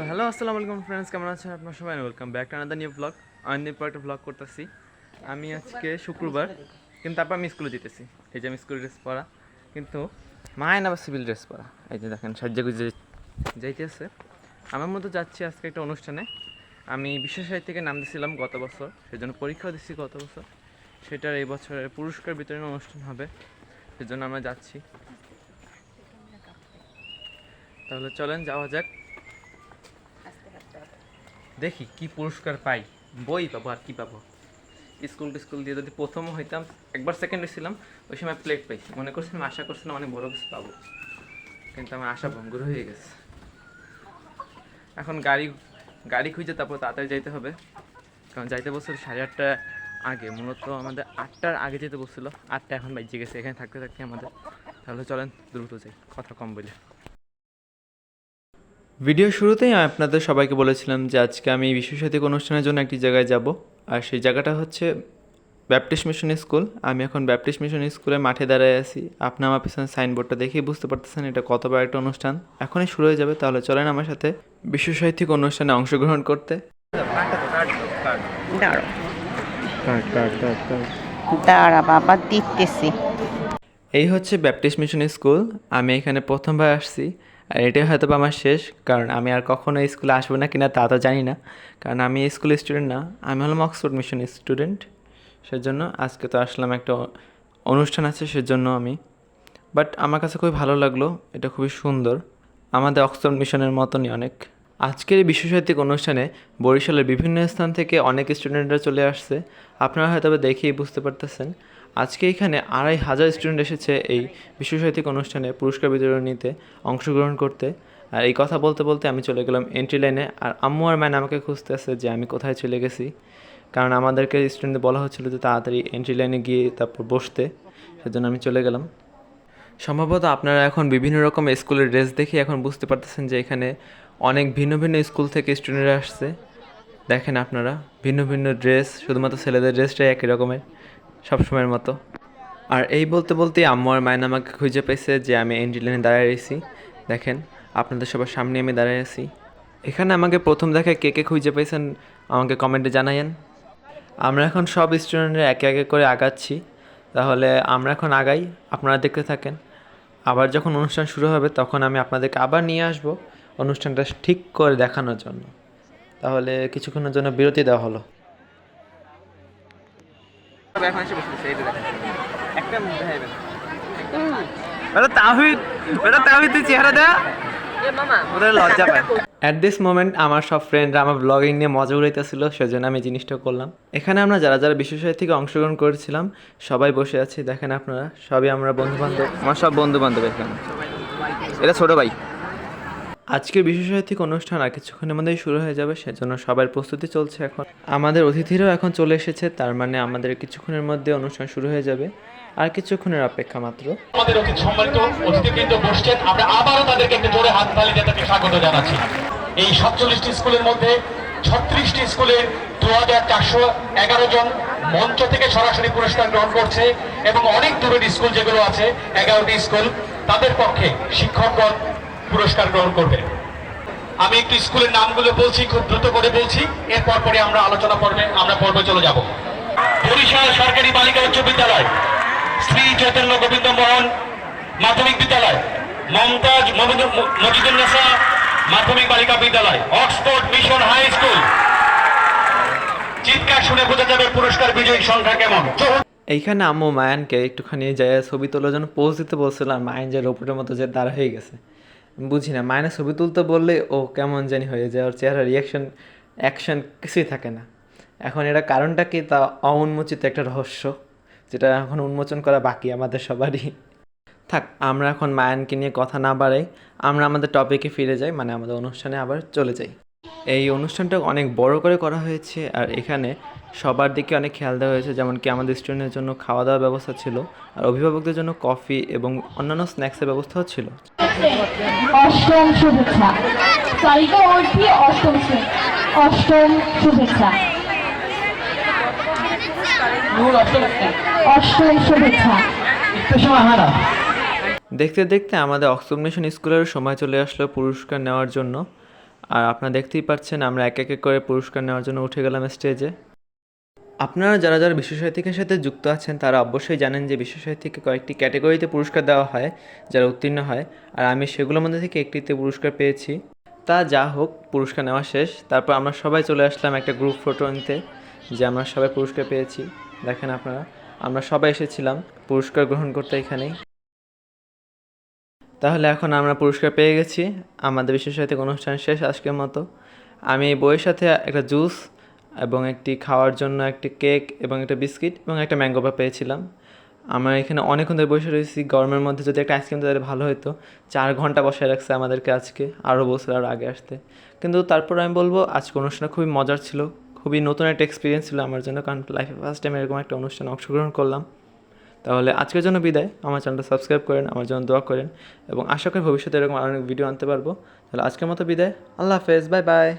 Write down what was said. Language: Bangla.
সো হ্যালো আসসালামু আলাইকুম ফ্রেন্ডস কেমন আছেন আপনার সবাই? Welcome back to another new blog আমি পর একটা ব্লগ করতেছি। আমি আজকে শুক্রবার, কিন্তু তারপর আমি স্কুলে যেতেছি। এই যে আমি স্কুল ড্রেস পরা, কিন্তু মায়ের আবার সিভিল ড্রেস পরা। এই যে দেখেন, সাজ্জা গুজে যাইতেছে। আমার মতো যাচ্ছি আজকে একটা অনুষ্ঠানে। আমি বিশ্ব সাহিত্য থেকে নাম দিয়েছিলাম গত বছর, সেজন্য পরীক্ষাও দিচ্ছি গত বছর। সেটার এই বছরের পুরস্কার বিতরণ অনুষ্ঠান হবে, সেজন্য আমরা যাচ্ছি। তাহলে চলেন, যাওয়া যাক। দেখি কি পুরস্কার পাই। বই পাবো আর কি পাবো। স্কুল টিস্কুল দিয়ে যদি প্রথম হইতাম, একবার সেকেন্ড হয়েছিলাম ওই সময় প্লেট পাইছি। মনে করছিলাম আশা করছিলাম অনেক বড় কিছু পাবো। কিন্তু আমার আশা ভঙ্গুর হয়ে গেছে। এখন গাড়ি গাড়ি খুঁজে তারপর তাড়াতাড়ি যাইতে হবে। কারণ যাইতে বলছিল সাড়ে আটটা আগে, মূলত আমাদের আটটার আগে যেতে বলছিল। আটটা এখন বাইজে গেছে, এখানে থাকতে থাকতে আমাদের। তাহলে চলেন, দ্রুত যাই, কথা কম বলে। ভিডিও শুরুতেই আমি আপনাদের সবাইকে বলেছিলাম যে আজকে আমি বিশ্বসাহিত্যিক অনুষ্ঠানের জন্য একটি জায়গায় যাব। আর সেই জায়গাটা হচ্ছে ব্যাপটিস্ট মিশন স্কুল আমি এখন ব্যাপটিস্ট মিশন স্কুলে মাঠে দাঁড়ায় আছি। আপনি আমার পিছনে সাইনবোর্ডটা দেখেই বুঝতে পারতেছেন এটা কত বড় একটা অনুষ্ঠান। এখনই শুরু হয়ে যাবে তাহলে চলেন আমার সাথে বিশ্বসাহিত্যিক অনুষ্ঠানে অংশগ্রহণ করতে। দাঁড়ো দাঁড়া বাবা দিতেছি। এই হচ্ছে ব্যাপটিস্ট মিশন স্কুল আমি এখানে প্রথমবার আসছি। আর এটাই হয়তো বা আমার শেষ, কারণ আমি আর কখনো স্কুলে আসব না কিনা তা তো জানি না। কারণ আমি এই স্কুলের স্টুডেন্ট না, আমি হলাম অক্সফোর্ড মিশন স্টুডেন্ট সেজন্য আজকে তো আসলাম একটা অনুষ্ঠান আছে সেজন্য আমি। বাট আমার কাছে খুবই ভালো লাগল, এটা খুবই সুন্দর। আমাদের অক্সফোর্ড মিশনের মতনই অনেক। আজকের এই বিশ্বসাহিত্যিক অনুষ্ঠানে বরিশালের বিভিন্ন স্থান থেকে অনেক স্টুডেন্টরা চলে আসছে। আপনারা হয়তো দেখেই বুঝতে পারতেছেন। আজকে এখানে আড়াই হাজার স্টুডেন্ট এসেছে এই বিশ্বসাহিত্যিক অনুষ্ঠানে পুরস্কার বিতরণীতে অংশগ্রহণ করতে। আর এই কথা বলতে বলতে আমি চলে গেলাম এন্ট্রি লাইনে আর আম্মু আর ম্যান আমাকে খুঁজতেছে যে আমি কোথায় চলে গেছি। কারণ আমাদেরকে স্টুডেন্টদের বলা হচ্ছিল যে তাড়াতাড়ি এন্ট্রি লাইনে গিয়ে তারপর বসতে। সেজন্য আমি চলে গেলাম। সম্ভবত আপনারা এখন বিভিন্ন রকম স্কুলের ড্রেস দেখে এখন বুঝতে পারতেছেন যে এখানে অনেক ভিন্ন ভিন্ন স্কুল থেকে স্টুডেন্টরা আসছে। দেখেন আপনারা, ভিন্ন ভিন্ন ড্রেস শুধুমাত্র ছেলেদের ড্রেসটাই একই রকমের। সবসময়ের মতো। আর এই বলতে বলতে আম্মু আর মায়না আমাকে খুঁজে পেয়েছে যে আমি এন্ট্রি লাইনে দাঁড়িয়ে রয়েছি। দেখেন, আপনাদের সবার সামনে আমি দাঁড়িয়ে আছি। এখানে আমাকে প্রথম দেখে কে কে খুঁজে পেয়েছেন আমাকে কমেন্টে জানাইয়েন। আমরা এখন সব স্টুডেন্টরা একে একে করে আগাচ্ছি। তাহলে আমরা এখন আগাই, আপনারা দেখতে থাকেন। আবার যখন অনুষ্ঠান শুরু হবে তখন আমি আপনাদেরকে আবার নিয়ে আসব অনুষ্ঠানটা ঠিক করে দেখানোর জন্য। তাহলে কিছুক্ষণের জন্য বিরতি দেওয়া হলো। এখন এসে বসে এই দেখেন। একটা দেখাইবেন তাহিদ তাহিদ চেহারা দেয়া ওদের লজ্জা পায়। অ্যাট দিস মোমেন্ট আমার সব ফ্রেন্ডরা আমার ব্লগিং নিয়ে মজা উড়াইতেছিল সেজন্য আমি জিনিসটা করলাম। এখানে আমরা যারা যারা বিশ্বসাহিত্য থেকে অংশগ্রহণ করেছিলাম সবাই বসে আছি দেখেন আপনারা। সবই আমরা বন্ধু বান্ধব আমার সব বন্ধু বান্ধব এখানে। এটা ছোট ভাই। আজকের বিশ্বসাহিত্যিক অনুষ্ঠান আর কিছুক্ষণের মধ্যেই শুরু হয়ে যাবে, সেজন্য সবার প্রস্তুতি চলছে এখন। আমাদের অতিথিরাও এখন চলে এসেছে, তার মানে আমাদের কিছুক্ষণের মধ্যে অনুষ্ঠান শুরু হয়ে যাবে। আর কিছুক্ষণের অপেক্ষা মাত্র। আমাদের অতি সম্মানিত অতিথিবৃন্দ বসছেন, আমরা আবারও তাদেরকে একটু জোরে হাত তালি দিয়ে স্বাগত জানাচ্ছি। এই সাতচল্লিশটি স্কুলের মধ্যে ছত্রিশটি স্কুলের দু হাজার চারশো এগারো জন মঞ্চ থেকে সরাসরি পুরস্কার গ্রহণ করছে এবং অনেক দূরের স্কুল যেগুলো আছে, এগারোটি স্কুল, তাদের পক্ষে শিক্ষকগণ পুরস্কার গ্রহণ করবে। আমি একটু স্কুলের নামগুলো বলছি, খুব দ্রুত করে বলছি। এরপর পরে আমরা আলোচনা পর্বে, আমরা পর্বে চলে যাব। বরিশাল সরকারি বালিকা উচ্চ বিদ্যালয়, শ্রী চৈতন্য গোবিন্দ মোহন মাধ্যমিক বিদ্যালয়, মমতাজ মজিদুন্নেসা মাধ্যমিক বালিকা বিদ্যালয়, অক্সফোর্ড মিশন হাই স্কুল। চিৎকার শুনে বোঝা যাবে পুরস্কার বিজয়ী সংখ্যা কেমন। এইখানে আম্মু মায়ানকে একটুখানি যায় ছবি তোলার জন্য পোজ দিতে বলছিলাম মায়ান যে রোবটের মতো যে দাঁড়া হয়ে গেছে। বুঝি না মায়ানের ছবি তুলতে বললে ও কেমন জানি হয়ে যায়, ওর চেহারা রিয়াকশন অ্যাকশন কিছুই থাকে না। এখন এটা কারণটা কি? তা অউন্মোচিত একটা রহস্য, যেটা এখন উন্মোচন করা বাকি আমাদের সবারই। থাক, আমরা এখন মায়ানকে নিয়ে কথা না বাড়াই, আমরা আমাদের টপিকে ফিরে যাই মানে আমাদের অনুষ্ঠানে আবার চলে যাই। এই অনুষ্ঠানটা অনেক বড় করে করা হয়েছে, আর এখানে সবার দিকে অনেক খেয়াল দেওয়া হয়েছে যেমন কি আমাদের স্টুডেন্টের জন্য খাওয়া দাওয়ার ব্যবস্থা ছিল আর অভিভাবকদের জন্য কফি এবং অন্যান্য স্ন্যাক্সের ব্যবস্থাও ছিল। অষ্টম শুভেচ্ছা। অষ্টম অষ্টম শুভেচ্ছা। অষ্টম শুভেচ্ছা। দেখতে দেখতে আমাদের অক্সফোর্ড মিশন স্কুলের সময় চলে আসলো পুরস্কার নেওয়ার জন্য। আর আপনারা দেখতেই পাচ্ছেন আমরা এক এক করে পুরস্কার নেওয়ার জন্য উঠে গেলাম স্টেজে আপনারা যারা যারা বিশ্ব সাহিত্যিকের সাথে যুক্ত আছেন, তারা অবশ্যই জানেন যে বিশ্ব সাহিত্যিককে কয়েকটি ক্যাটাগরিতে পুরস্কার দেওয়া হয়, যারা উত্তীর্ণ হয়। আর আমি সেগুলোর মধ্যে থেকে একটিতে পুরস্কার পেয়েছি। তা যা হোক, পুরস্কার নেওয়া শেষ। তারপর আমরা সবাই চলে আসলাম একটা গ্রুপ ফটো নিতে যে আমরা সবাই পুরস্কার পেয়েছি। দেখেন আপনারা, আমরা সবাই এসেছিলাম পুরস্কার গ্রহণ করতে এখানেই। তাহলে এখন আমরা পুরস্কার পেয়ে গেছি। আমাদের বিশ্ব সাহিত্যিক অনুষ্ঠান শেষ আজকের মতো। আমি বইয়ের সাথে একটা জুস এবং একটি খাওয়ার জন্য একটি কেক এবং একটা বিস্কিট এবং একটা ম্যাঙ্গো বা পেয়েছিলাম। আমরা এখানে অনেকক্ষণ ধরে বসে রয়েছি। গরমের মধ্যে যদি একটা আইসক্রিম তাহলে ভালো হতো চার ঘণ্টা বসায় রাখছে আমাদেরকে আজকে আরও বছর আরও আগে আসতে। কিন্তু তারপর আমি বলব, আজকে অনুষ্ঠানটা খুবই মজার ছিল। খুবই নতুন একটা এক্সপিরিয়েন্স ছিল আমার জন্য, কারণ লাইফে ফার্স্ট টাইম এরকম একটা অনুষ্ঠানে অংশগ্রহণ করলাম। তাহলে আজকের জন্য বিদায়। আমার চ্যানেলটা সাবস্ক্রাইব করেন, আমার জন্য দোয়া করেন এবং আশা করি ভবিষ্যতে এরকম আরও অনেক ভিডিও আনতে পারব। তাহলে আজকের মতো বিদায়। আল্লাহ হাফেজ বাই বাই